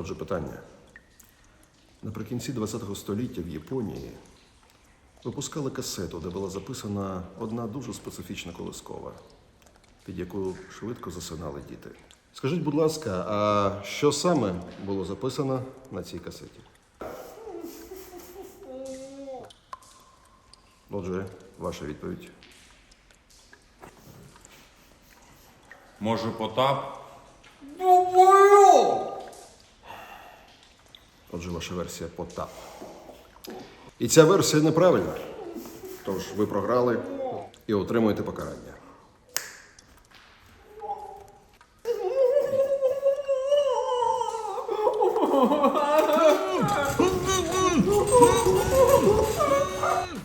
Отже, питання. Наприкінці ХХ століття в Японії випускали касету, де була записана одна дуже специфічна колискова, під яку швидко засинали діти. Скажіть, будь ласка, а що саме було записано на цій касеті? Отже, ваша відповідь. Може, Потап? Отже, ваша версія Потап. І ця версія неправильна. Тож ви програли і отримуєте покарання.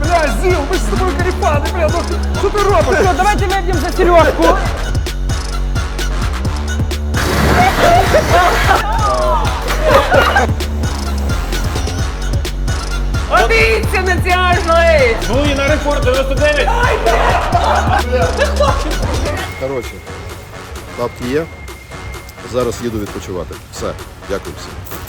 Бля, Зил, мы с тобой карипаны, бля, ну что ты робишь? Все, давайте выпьем за Сережку. Подивіться на тяжний! Ну и на рекорд 99. Коротше, бабки є. Зараз їду відпочивати. Все, дякую всім.